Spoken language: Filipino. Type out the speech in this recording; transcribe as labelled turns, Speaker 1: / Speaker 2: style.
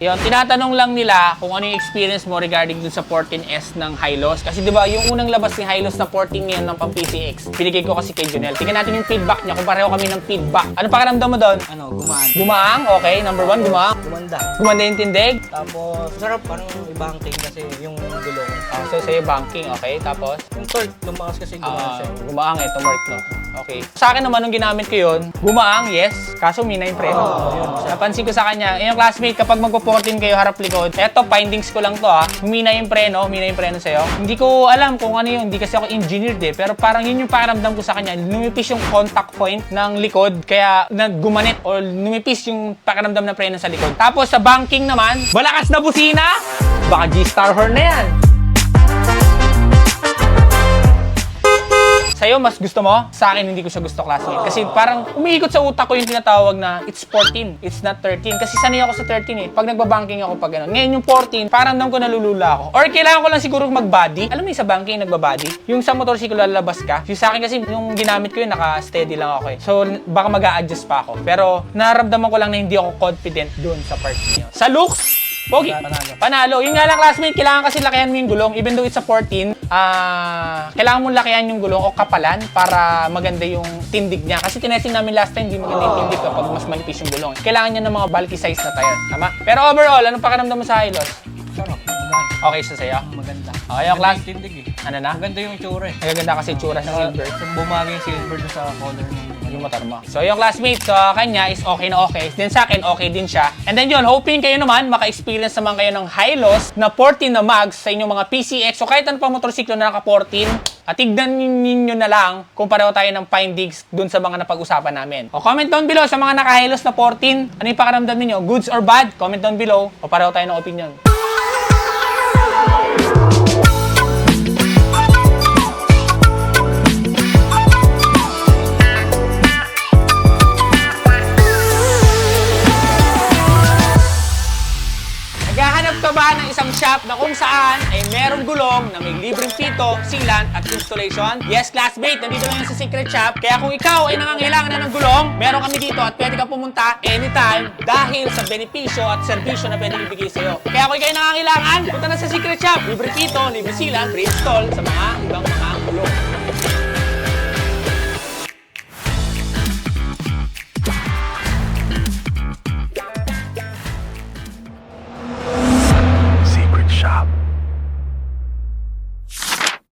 Speaker 1: Yun, tinatanong lang nila kung ano yung experience mo regarding dun sa 14S ng Hylos. Kasi di ba yung unang labas ni Hylos na 14 ngayon ng pang PCX, binigay ko kasi kay Junel. Tingnan natin yung feedback niya kung pareho kami ng feedback. Ano pakiramdam mo doon?
Speaker 2: Ano, gumaan.
Speaker 1: Gumaang, okay. Number one, gumaang.
Speaker 2: Gumanda.
Speaker 1: Gumanda yung tindig.
Speaker 2: Tapos, sarap parang ibang king kasi yung gulong.
Speaker 1: Ah, so sa'yo banking, okay. Tapos,
Speaker 2: Yung torque, lumakas kasi gumaan
Speaker 1: ah,
Speaker 2: siya.
Speaker 1: gumaang eh, tumork, no? Okay. Sa akin naman, nung ginamit ko yun, gumaang, yes. Kaso mina yung preno. Napansin ko sa kanya, eh, yung classmate, kapag magpo-14 kayo harap likod, eto, findings ko lang to ha. Humina yung preno, humina yung preno sa'yo. Hindi ko alam kung ano yun, hindi kasi ako engineered eh. Pero parang yun yung pakiramdam ko sa kanya. Numipis yung contact point ng likod, kaya naggumanit or numipis yung pakiramdam ng preno sa likod. Tapos sa banking naman, balakas na busina! Baka G-Star horn na yan. Sa'yo, mas gusto mo? Sa akin, hindi ko siya gusto classmate. Kasi parang umiikot sa utak ko yung tinatawag na it's 14, it's not 13. Kasi sanay ako sa 13 eh. Pag nagbabanking ako pag gano'n. Ngayon yung 14, parang nang ko nalulula ako. Or kailangan ko lang siguro mag-body. Alam mo yung sa banking, nagbabody? Yung sa motorsiklo lalabas ka. Yung sa akin kasi, yung ginamit ko yun, naka-steady lang ako eh. So, baka mag adjust pa ako. Pero, naramdaman ko lang na hindi ako confident dun sa part niyo. Sa looks, Pogi.
Speaker 2: Panalo.
Speaker 1: Panalo. Yung nga lang, classmate, kailangan kasi lakihan mo yung gulong. Even though it's a 14, ah, kailangan mo lakihan yung gulong o kapalan para maganda yung tindig niya. Kasi tinesting namin last time, di maganda yung tindig kapag mas manipis yung gulong. Kailangan niya ng mga bulky size na tire. Tama? Pero overall, anong pakiramdam mo sa Hilos?
Speaker 2: Sarap, maganda.
Speaker 1: Okay sa sa'yo?
Speaker 2: Maganda.
Speaker 1: Okay, yung class.
Speaker 2: Tindig eh.
Speaker 1: Ano na?
Speaker 2: Maganda yung itsura eh.
Speaker 1: Nagaganda kasi itsura sa silver.
Speaker 2: Silver. Bumagi yung silver doon sa color ng
Speaker 1: yung motor mo. So, yung classmate sa kanya is okay na okay. Then sa akin, okay din siya. And then yun, hoping kayo naman, maka-experience naman kayo ng high-loss na 14 na mags sa inyong mga PCX o kahit ano pa motorsiklo na naka-14. At tignan ninyo na lang kung pareho tayo ng findings dun sa mga napag-usapan namin. O comment down below sa mga naka-high-loss na 14. Ano yung pakiramdam ninyo? Goods or bad? Comment down below. O pareho tayo ng opinion. Naghahanap ka ba ng isang shop na kung saan ay merong gulong na may libreng pito, sealant at installation? Yes, classmate, nandito yan sa Secret Shop. Kaya kung ikaw ay nangangailangan na ng gulong, meron kami dito at pwede ka pumunta anytime dahil sa benepisyo at serbisyo na pwede ibigay sa'yo. Kaya kung ikaw ay nangangailangan, punta na sa Secret Shop. Libre pito, libre sealant, free install sa mga ibang mga gulong.